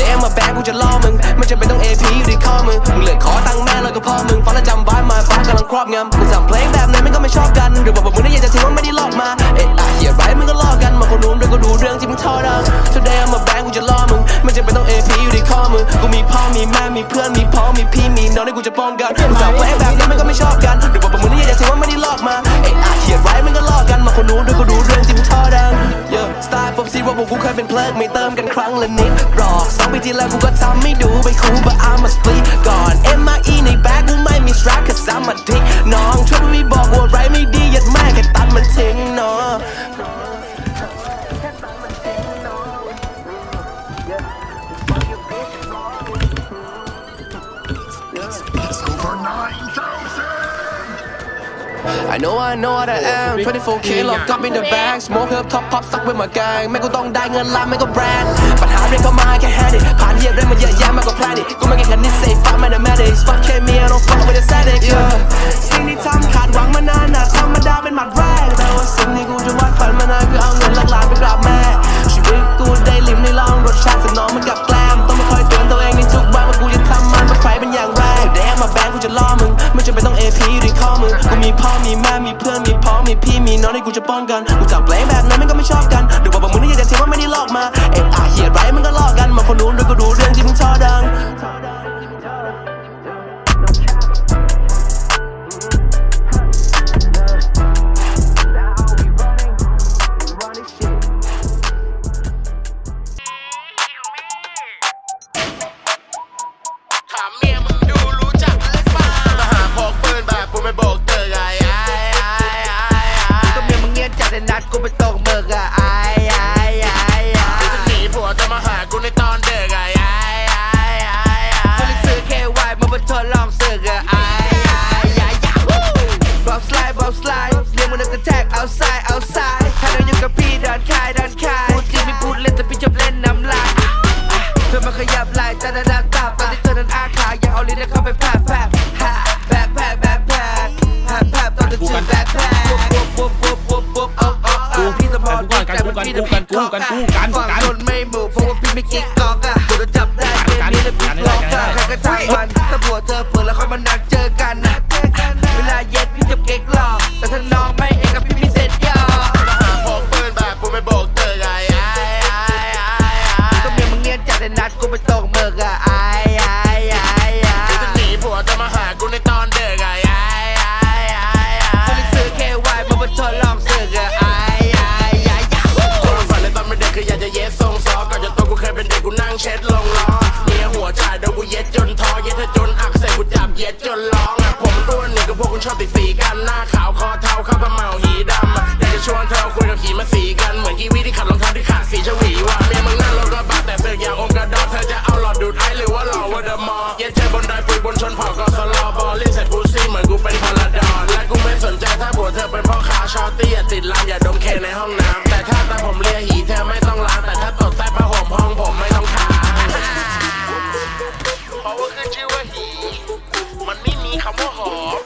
ดมาแบกกูจะล่อมึงมันจะเป็นต้องเอพีอยู่ที่ข้อมือมึงเลยขอตังค์แม่แล้วก็พ่อมึงฟังแล้วจำไว้มาฟ้ากำลังครอบงำมึงสั่งเพลงแบบไหนมันก็ไม่ชอบกันหรือบอกว่ามึงได้อยากจะทิ้งว่าไม่ได้ลอกมาเอ๊ะอะเหี้ยไรมึงก็ลอกกันมาคนนู้นด้วยก็ดูเรื่องที่มึงทอดัง Today I'm a bang กูจะล่อมึงมันจะเป็นต้องเอพีอยู่ที่ข้อมือกูมีพ่อมีแม่มีเพื่อนมีพ้องมีพี่มีน้องที่กูจะป้องกันมึงสั่งเพลง พวกกูเคยเป็นเพลิงไม่เติมกันครั้งละนิดหรอกสองปีที่แล้วกูก็ทำไม่ดูไปคู but I'm a split ก่อน MIE ในแบ็คกูไม่มี strap ค cause I'm a dick น้องช่วยไม่บอกว่าไรไม่ดียัดแม่แค่ตัดมันทิ้งเนาะ I know I know what I am 24K ล็อกกับ in the bag smoke up top pop สักเป็นมาแกงไม่กูต้องได้เงินล้านไม่ก็แบรนด์ พ่อมีพี่มีน้องที่กูจะป้องกันกูจับเพลงแบบนั้นมันก็ไม่ชอบกันเดี๋ยวบอกว่ามึงนี่อยากจะเทียว่าไม่ได้ลอกมาเอ๊ะอะเหี้ยไรมันก็ลอกกันมาคนนู้นด้วยก็ดูเรื่องที่มึงทอบดังถามเมียมึงดูรู้จักหรือเปล่าทหารพกปืนแบบกูไม่บอร์ เงียบจัดแต่นัดกูไปตกเมึกอะไอ้ไอ้ไอ้ไอ้จะหนีผัวจะมาหากูในตอนเด็ก กอก เด็กกูนั่งเช็ดลงล้อเมียหัวจ่ายโดนกูเย็ดจนท้อเย็ดเธอจนอักเสบกูจับเย็ดจนร้องอะผมตัวหนึ่งกับพวกคุณชอบติดสีกันหน้าขาวคอเทาข้าวกระเมาหีดำอะอยากจะชวนเธอคุยกับขี่มาสีกันเหมือนกีวีที่ขัดรองเท้าที่ขาดสีชวีว่ะเมียมึงนั่งรถกระบะแต่เสือกอยากอมกระดอเธอจะเอาหลอดดูดไอหรือว่าหล่อว่าเดอะมอเย็ดเธอบนไดปุยบนชนเผ่ากอสลอบอลลี่เสร็จกูซี่เหมือนกูเป็นพลดอนและกูไม่สนใจถ้าผัวเธอเป็นพ่อค้าชอตตี้ยติดลามอย่าดมเคในห้องน้ำแต่ถ้าตาผมเลียหีเธอไม่ต้องล้างแต่ถ้าตดใต้ผ้าห่มห้องผมไม่ต้อง เพราะว่าขึ้นชื่อว่าหี มันไม่มีคำว่าหอม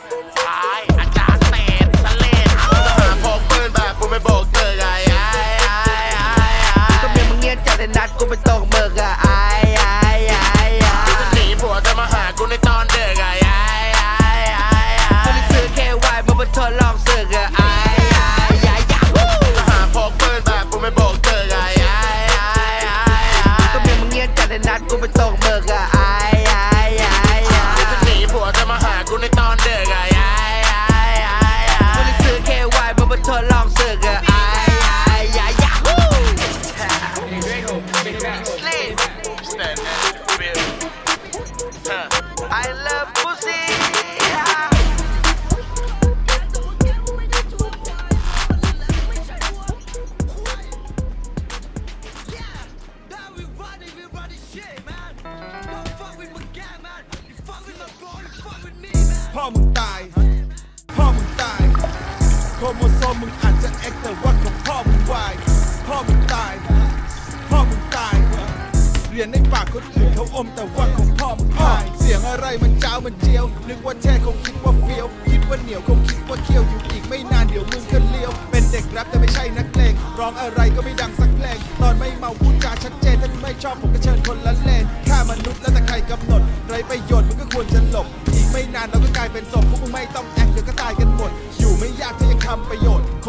มึงอาจจะเอ็กแต่ว่าของพ่อมึงวายพ่อมึงตาย พ่อมึงตาย เรียนในปากคนอื่นเขาอมแต่ว่าของพ่อมึงตาย เสียงอะไรมันเจ้ามันเจียว นึกว่าแช่คงคิดว่าเฟี้ยว คิดว่าเหนียวคงคิดว่าเคี้ยวอยู่อีกไม่นานเดี๋ยวมึงก็เลี้ยว เป็นเด็กแรปแต่ไม่ใช่นักเลงร้องอะไรก็ไม่ดังสักเพลง ตอนไม่เมาพูดจาชัดเจนถ้าคุณไม่ชอบผมก็เชิญคนละเลนข้าประโยชน์มึงก็ควรจะหลบ อีกไม่นานเราก็กลายเป็นศพพวกมึงไม่ต้องแ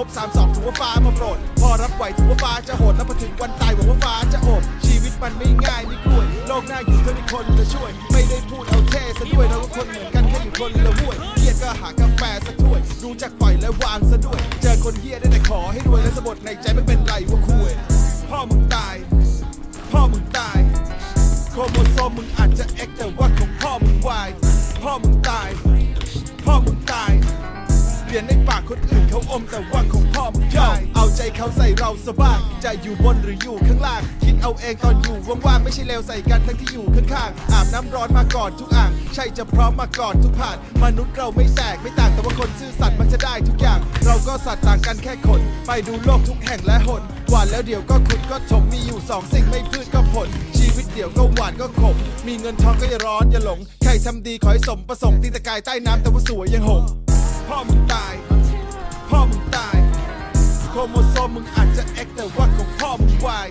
บ3 2ถือว่าฟ้ามาโปรด พอรับไหวถือว่าฟ้าจะโหดแล้วพอถึงวันตายหวังว่าฟ้าจะอบชีวิตมันไม่ง่ายไม่กล้วยโลกหน้าอยู่เท่ามีคนจะช่วย ไม่ได้พูดเอาเท่ซะด้วยเราก็คนเหมือนกันแค่อยู่คนละห้วยเครียก็หากาแฟสักถ้วยรู้จักปล่อยและวางซะด้วย เจอคนเฮียได้แต่ขอให้รวยและสะบดในใจไม่เป็นไรว่าคุยพ่อมึงตาย พ่อมึงตายโครโมโซมมึงอาจจะเอ็กแต่ว่า เรียนในปากคนอื่นเขาอมแต่ว่าของพ่อมึงได้เอาใจเขาใส่เราสบ้างจะอยู่บนหรืออยู่ข้างล่าง คิดเอาเองตอนอยู่ว่างๆไม่ใช่เลวใส่กันทั้งที่อยู่ข้างๆอาบน้ำร้อนมาก่อนทุกอ่าง ใช่จะพร้อมมาก่อนทุกผ่าน มนุษย์เราไม่แตกไม่ต่างแต่ว่าคนซื่อสัตย์มักจะได้ทุกอย่าง เราก็สัตว์ต่างกันแค่คน ไปดูโลกทุกแห่งและหนหวานแล้วเดี๋ยวก็ขุดก็ถมมีอยู่สองสิ่งไม่พืชก็ผล ชีวิตเดี๋ยวก็หวานก็ขมมีเงินทองก็อย่าร้อนอย่าหลง ใครทำดีขอให้สมประสงค์ตีตะกายใต้น้ำแต่ว่าสวยยังหง พ่อมึงตาย พ่อมึงตาย โครโมโซมมึงอาจจะเอ็กแต่ว่าของพ่อมึงวาย